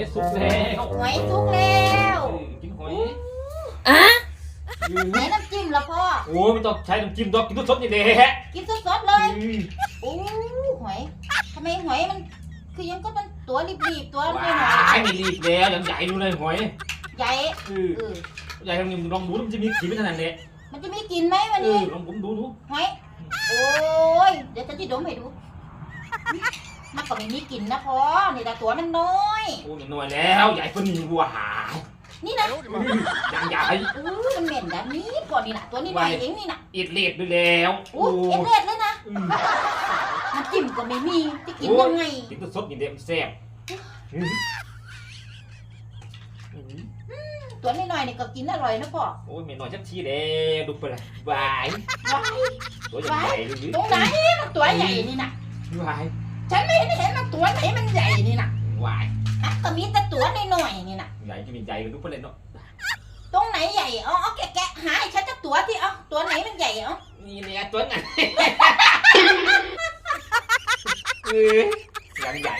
อยสุกแล้วหอยสุกแล้วเออกินหอยอะอืมไหนน้ำจิ้มละพ่อโอ้ไม่ต้องใช้น้ำจิ้มดอกกินสดๆนี่แหละกินสดๆเลยอืมโอ้หอยทำไมหอยมัน คือยังก็มันตัวรีบๆตัวน้อยว้ายไม่รีบแล้วยังใหญ่ดูเลยหอยๆใหญ่เออเออใหญ่ทางนี้ลองดูมันจะมีขีดเป็นขนาดไหนมันจะมีกลิ่นไหมวันเอนี้อลองผมดูดูหอยโอ้ยเดี๋ยวฉันจะดมให้ดูมันก็ไม่มีกลิ่นนะพ่อนี่แต่ตัวมันน้อย โอ้ยหน่อยแล้วใหญ่กว่านี้วัวหายนี่นะยังใหญ่เออมันเหม็นแบบนี้ก่อนนี่นะตัวนี้หน่อยเองนี่นะอิดเลียดไปแล้วโอ้เอ็ดเล็ดเลยนะอืมน้ำจิ้มก็ไม่มีจะกินยังไงกินสดๆนี่เด็มนแซ่บอืมอืมตัวน้อยๆนี่ก็กินอร่อยนะพ่อโอ้ยไม่น้อยสักทีแล้วดูไปเลยบายว้ายตัวใหญ่เลยตรงไหนมันตัวใหญ่นี่นะวายฉันไม่เห็นเห็นมันตัวไหนมันใหญ่นี่นะวายอะ ก็มีแต่ตัวน้อยๆนี่นะใหญ่จะมีใหญ่เลยดูไปเลยเนาะตรงไหนใหญ่เอาเอาแกะแกะหาให้ฉันจักตัวที่เอาตัวไหนมันใหญ่เอานี่เนี่ยตัวนั้นเออยังใหญ่